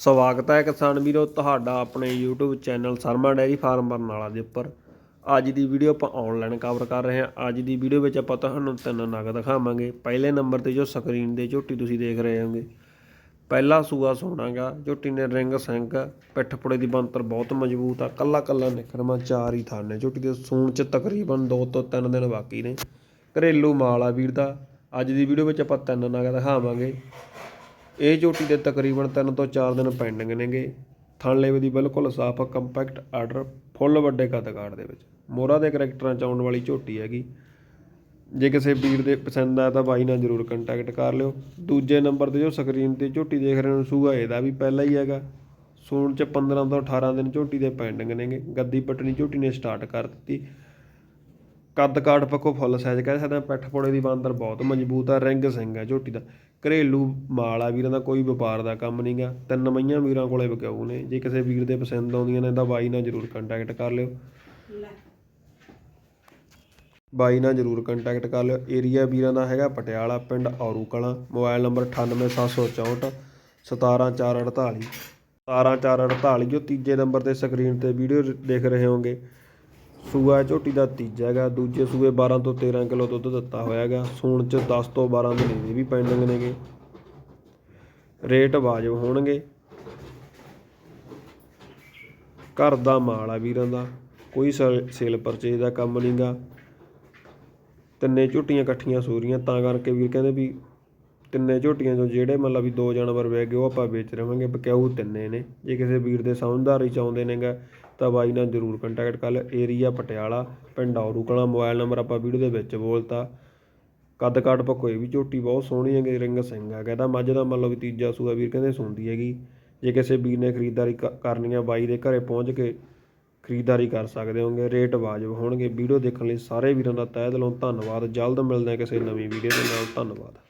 ਸਵਾਗਤ ਹੈ ਕਿਸਾਨ ਵੀਰੋ, ਤੁਹਾਡਾ ਆਪਣੇ YouTube channel Sharma dairy farm Barnala ਦੇ ਉੱਪਰ। ਅੱਜ ਦੀ ਵੀਡੀਓ ਆਪਾਂ ਆਨਲਾਈਨ ਕਵਰ ਕਰ ਰਹੇ ਹਾਂ। ਅੱਜ ਦੀ ਵੀਡੀਓ ਵਿੱਚ ਆਪਾਂ ਤੁਹਾਨੂੰ ਤਿੰਨ ਨਗ ਦਿਖਾਵਾਂਗੇ। ਪਹਿਲੇ ਨੰਬਰ ਤੇ ਜੋ ਸਕਰੀਨ ਦੇ ਝੋਟੀ ਤੁਸੀਂ ਦੇਖ ਰਹੇ ਹੋਗੇ। ਪਹਿਲਾ ਸੂਆ ਸੋਣਾਗਾ ਝੋਟੀ ਨੇ ਰਿੰਗ ਸਿੰਘ ਪਿੱਠ ਪੁੜੇ ਦੀ ਬੰਤਰ ਬਹੁਤ ਮਜ਼ਬੂਤ ਆ। ਕੱਲਾ ਕੱਲਾ ਨਿਕਰਮਾ ਚਾਰ ਹੀ ਥਾਨੇ ਝੋਟੀ ਦੇ ਸੂਣ ਚ ਤਕਰੀਬਨ 2 ਤੋਂ 3 ਦਿਨ ਬਾਕੀ ਨੇ। ਘਰੇਲੂ ਮਾਲ ਆ ਵੀਰ ਦਾ। ਅੱਜ ਦੀ ਵੀਡੀਓ ਵਿੱਚ ਆਪਾਂ ਤਿੰਨ ਨਗ ਦਿਖਾਵਾਂਗੇ। ਇਹ ਝੋਟੀ ਦੇ ਤਕਰੀਬਨ 3 ਤੋਂ 4 ਦਿਨ ਪੈਂਡਿੰਗ ਨੇਗੇ। ਥਣ ਦੀ ਬਿਲਕੁਲ ਸਾਫ਼ ਕੰਪੈਕਟ ਆਰਡਰ ਫੁੱਲ ਵੱਡੇ ਕੱਦਕਾੜ ਦੇ ਵਿੱਚ। ਮੋਹਰਾ ਦੇ ਕਰੈਕਟਰਾਂ ਚ ਆਉਣ ਵਾਲੀ ਝੋਟੀ ਹੈਗੀ। ਜੇ ਕਿਸੇ ਵੀਰ ਦੇ ਪਸੰਦ ਆ ਤਾਂ ਬਾਈ ਨਾਲ ਜਰੂਰ ਕੰਟੈਕਟ ਕਰ ਲਿਓ। ਦੂਜੇ ਨੰਬਰ ਤੇ ਜੋ ਸਕਰੀਨ ਤੇ ਝੋਟੀ ਦੇਖ ਰਹੇ ਹੋ ਸੂਗਾ ਇਹਦਾ ਵੀ ਪਹਿਲਾ ਹੀ ਹੈਗਾ। ਸੂਣ ਚ 15 ਤੋਂ 18 ਦਿਨ ਝੋਟੀ ਦੇ ਪੈਂਡਿੰਗ ਨੇਗੇ। ਗੱਦੀ ਪਟਣੀ ਝੋਟੀ ਨੇ ਸਟਾਰਟ ਕਰ ਦਿੱਤੀ। ਕੱਦ ਕਾਠ ਪੱਕੋ ਫੁੱਲ ਸਾਈਜ਼ ਕਹਿ ਸਕਦੇ ਹਾਂ ਪਿੱਠ ਪੋੜੇ ਦੀ ਬਾਂਦਰ ਬਹੁਤ ਮਜ਼ਬੂਤ ਆ ਰਿੰਗ ਸਿੰਘ ਆ ਝੋਟੀ ਦਾ। ਘਰੇਲੂ ਮਾਲ ਆ ਵੀਰਾਂ ਦਾ ਕੋਈ ਵਪਾਰ ਦਾ ਕੰਮ ਨਹੀਂਗਾ ਤਿੰਨ ਮਈਆਂ ਵੀਰਾਂ ਕੋਲੇ ਵਿਕਾਊ ਨੇ। ਜੇ ਕਿਸੇ ਵੀਰ ਦੇ ਪਸੰਦ ਆਉਂਦੀਆਂ ਨੇ ਤਾਂ ਬਾਈ ਨਾਲ ਜਰੂਰ ਕੰਟੈਕਟ ਕਰ ਲਿਓ। ਬਾਈ ਨਾਲ ਜਰੂਰ ਕੰਟੈਕਟ ਕਰ ਲਿਓ। ਏਰੀਆ ਵੀਰਾਂ ਦਾ ਹੈਗਾ ਪਟਿਆਲਾ ਪਿੰਡ ਔਰੂ ਕਲਾਂ ਮੋਬਾਈਲ ਨੰਬਰ 98764 17448 17448 ਜੋ ਤੀਜੇ ਨੰਬਰ ਤੇ ਸਕਰੀਨ ਤੇ ਵੀਡੀਓ ਦੇਖ ਰਹੇ ਹੋਗੇ ਸੂਆ ਝੋਟੀ ਦਾ ਤੀਜਾ ਹੈਗਾ, ਦੂਜੇ ਸੂਏ 12 ਤੋਂ 13 ਕਿਲੋ ਦੁੱਧ ਦਿੱਤਾ ਹੋਇਆ ਹੈਗਾ ਸੂਣ ਚ 10 ਤੋਂ 12 ਮਹੀਨੇ ਵੀ ਪੈਂਡਿੰਗ ਨੇਗੇ ਰੇਟ ਵਾਜਬ ਹੋਣਗੇ। ਘਰ ਦਾ ਮਾਲ ਆ ਵੀਰਾਂ ਦਾ, ਕੋਈ ਸੇਲ ਪਰਚੇਜ ਦਾ ਕੰਮ ਨਹੀਂਗਾ ਤਿੰਨੇ ਝੋਟੀਆਂ ਇਕੱਠੀਆਂ ਸੂਰੀਆਂ ਤਾਂ ਕਰਕੇ ਵੀਰ ਕਹਿੰਦੇ ਵੀ ਤਿੰਨੇ ਝੋਟੀਆਂ ਚੋਂ ਜਿਹੜੇ ਮਤਲਬ ਵੀ ਦੋ ਜਾਨਵਰ ਵੇਚ ਗਏ, ਉਹ ਆਪਾਂ ਵੇਚ ਰਵਾਂਗੇ ਬਕਿਆਊ ਤਿੰਨੇ ਨੇ। ਜੇ ਕਿਸੇ ਵੀਰ ਦੇ ਸਮਝਦਾਰੀ ਚਾਹੁੰਦੇ ਨੇਗਾ, ਤਾਂ ਬਾਈ ਨਾਲ ਜਰੂਰ ਕੰਟੈਕਟ ਕਰ ਲਿਓ ਏਰੀਆ ਪਟਿਆਲਾ, ਪਿੰਡ ਔਰੂ ਕਲਾਂ ਮੋਬਾਈਲ ਨੰਬਰ ਆਪਾਂ ਵੀਡੀਓ ਦੇ ਵਿੱਚ ਬੋਲਤਾ। ਕੱਦ ਕਾਠ ਇਹ ਵੀ ਝੋਟੀ ਬਹੁਤ ਸੋਹਣੀ ਹੈਗੀ, ਰਿੰਗ ਸਿੰਘ ਆ, ਕਹਿੰਦਾ ਮੱਝ ਦਾ ਮਤਲਬ ਵੀ ਤੀਜਾ ਸੂਆ ਵੀਰ ਕਹਿੰਦੇ ਸੁਣਦੀ ਹੈਗੀ। ਜੇ ਕਿਸੇ ਵੀਰ ਨੇ ਖਰੀਦਦਾਰੀ ਕ- ਕਰਨੀ ਆ, ਬਾਈ ਦੇ ਘਰੇ ਪਹੁੰਚ ਕੇ ਖਰੀਦਦਾਰੀ ਕਰ ਸਕਦੇ ਹੋਗੇ ਰੇਟ ਵਾਜਬ ਹੋਣਗੇ। ਵੀਡੀਓ ਦੇਖਣ ਲਈ ਸਾਰੇ ਵੀਰਾਂ ਦਾ ਤਹਿ ਦਿਲੋਂ ਧੰਨਵਾਦ। ਜਲਦ ਮਿਲਦੇ ਹਾਂ ਕਿਸੇ ਨਵੀਂ ਵੀਡੀਓ ਦੇ ਨਾਲ। ਧੰਨਵਾਦ।